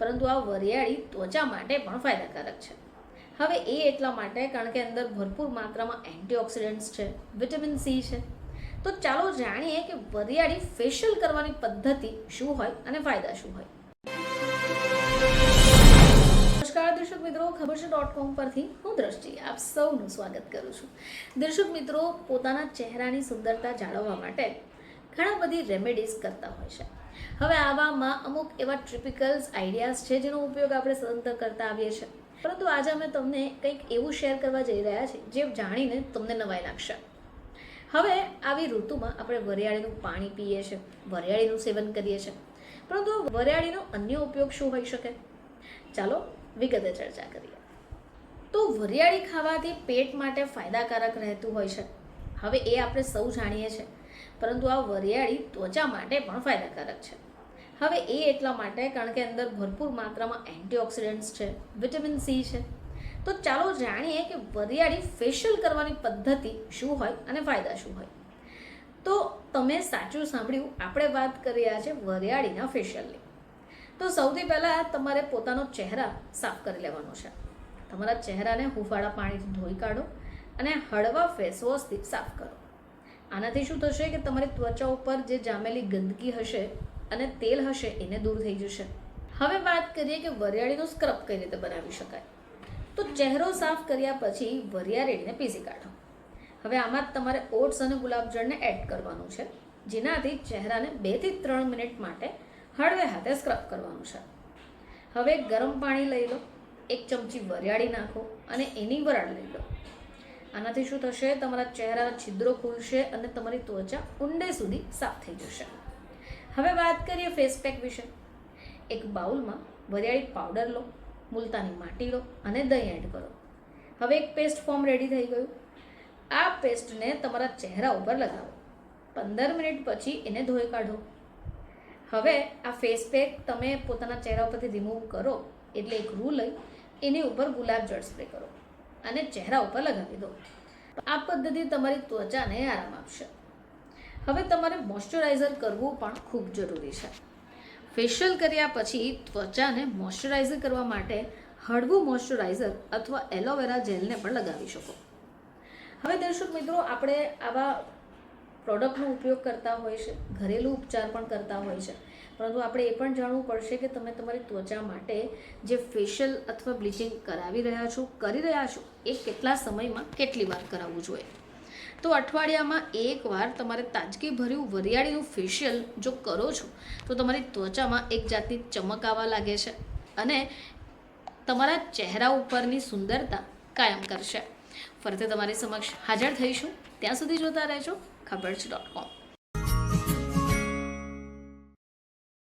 પરંતુ આ વરિયાળી ત્વચા માટે પણ ફાયદાકારક છે. હવે એ એટલા માટે કારણ કે અંદર ભરપૂર માત્રામાં એન્ટીઓક્સિડન્ટ્સ છે, વિટામિન સી છે. તો ચાલો જાણીએ કે વરિયાળી ફેશિયલ કરવાની પદ્ધતિ શું હોય અને ફાયદા શું હોય. નમસ્કાર દર્શક મિત્રો, ખબર છે ડોટ કોમ પરથી હું દ્રષ્ટિ, આપ સૌનું સ્વાગત કરું છું. દર્શક મિત્રો, પોતાના ચહેરાની સુંદરતા જાળવવા માટે ઘણા બધી રેમેડીઝ કરતા હોય છે. હવે આવામાં અમુક એવા ટ્રિપિકલ્સ આઈડિયાઝ છે જેનો ઉપયોગ આપણે સદંતર કરતા આવીએ છીએ. પરંતુ આજે અમે તમને કંઈક એવું શેર કરવા જઈ રહ્યા છીએ જે જાણીને તમને નવાઈ લાગશે. હવે આવી ઋતુમાં આપણે વરિયાળીનું પાણી પીએ છીએ, વરિયાળીનું સેવન કરીએ છીએ. પરંતુ વરિયાળીનો અન્ય ઉપયોગ શું હોઈ શકે? ચાલો વિગતે ચર્ચા કરીએ. તો વરિયાળી ખાવાથી પેટ માટે ફાયદાકારક રહેતું હોય છે. હવે એ આપણે સૌ જાણીએ છીએ. પરંતુ આ વરિયાળી ત્વચા માટે પણ ફાયદાકારક છે. હવે એ એટલા માટે કારણ કે અંદર ભરપૂર માત્રામાં એન્ટીઓક્સિડન્ટ્સ છે, વિટામિન સી છે. તો ચાલો જાણીએ કે વરિયાળી ફેશિયલ કરવાની પદ્ધતિ શું હોય અને ફાયદા શું હોય. તો તમે સાચું સાંભળ્યું, આપણે વાત કરી રહ્યા છે વરિયાળીના ફેશિયલની તો સૌથી પહેલાં તમારે પોતાનો ચહેરા સાફ કરી લેવાનો છે. તમારા ચહેરાને હુંફાળા પાણીથી ધોઈ કાઢો અને હળવા ફેસવોશથી સાફ કરો. આનાથી શું થશે કે તમારી ત્વચા ઉપર જે જામેલી ગંદકી હશે અને તેલ હશે એને દૂર થઈ જશે. હવે વાત કરીએ કે વરિયાળીનો સ્ક્રબ કઈ રીતે બનાવી શકાય? તો ચહેરો સાફ કર્યા પછી વરિયાળીને પીસી કાઢો. હવે આમાં તમારે ઓટ્સ અને ગુલાબજળને એડ કરવાનું છે, જેનાથી ચહેરાને બેથી ત્રણ મિનિટ માટે હળવે હાથે સ્ક્રબ કરવાનું છે. હવે ગરમ પાણી લઈ લો, એક ચમચી વરિયાળી નાખો અને એની વરાળ લઈ લો. આનાથી શું થશે? તમારા ચહેરાના છિદ્રો ખુલશે અને તમારી ત્વચા ઊંડે સુધી સાફ થઈ જશે. હવે વાત કરીએ ફેસ પેક વિશે. એક બાઉલમાં વરિયાળી પાવડર લો, મુલતાની માટી લો અને દહીં એડ કરો. હવે એક પેસ્ટ ફોર્મ રેડી થઈ ગયું. આ પેસ્ટને તમારા ચહેરા ઉપર લગાવો. પંદર મિનિટ પછી એને ધોઈ કાઢો. હવે આ ફેસ પેક તમે પોતાના ચહેરા ઉપરથી રિમૂવ કરો એટલે એક રૂ લઈ એની ઉપર ગુલાબ જળ સ્પ્રે કરો. અને ચહેરા ઉપર લગાવી દો. આ પદ્ધતિ તમારી ત્વચાને આરામ આપશે. હવે તમારે મોઇશ્ચરાઇઝર કરવું પણ ખૂબ જરૂરી છે. ફેશિયલ કર્યા પછી ત્વચાને મોઇશ્ચરાઇઝર કરવા માટે હળવું મોઇશ્ચરાઇઝર અથવા એલોવેરા જેલને પણ લગાવી શકો. હવે દર્શક મિત્રો, આપણે આવા પ્રોડક્ટનો ઉપયોગ કરતા હોય છે, ઘરેલું ઉપચાર પણ કરતા હોય છે. પરંતુ આપણે એ પણ જાણવું પડશે કે તમે તમારી ત્વચા માટે જે ફેશિયલ અથવા બ્લીચિંગ કરાવી રહ્યા છો, કરી રહ્યા છો, એ કેટલા સમયમાં કેટલી વાર કરાવવું જોઈએ? તો અઠવાડિયામાં એકવાર તમારે તાજગીભર્યું વરિયાળીનું ફેશિયલ જો કરો છો, તો તમારી ત્વચામાં એક જાતની ચમક આવવા લાગે છે અને તમારા ચહેરા ઉપરની સુંદરતા કાયમ કરશે. ફરીથી તમારી સમક્ષ હાજર થઈશું. ત્યાં સુધી જોતા રહેજો. ખબર છે ડોટ કોમ.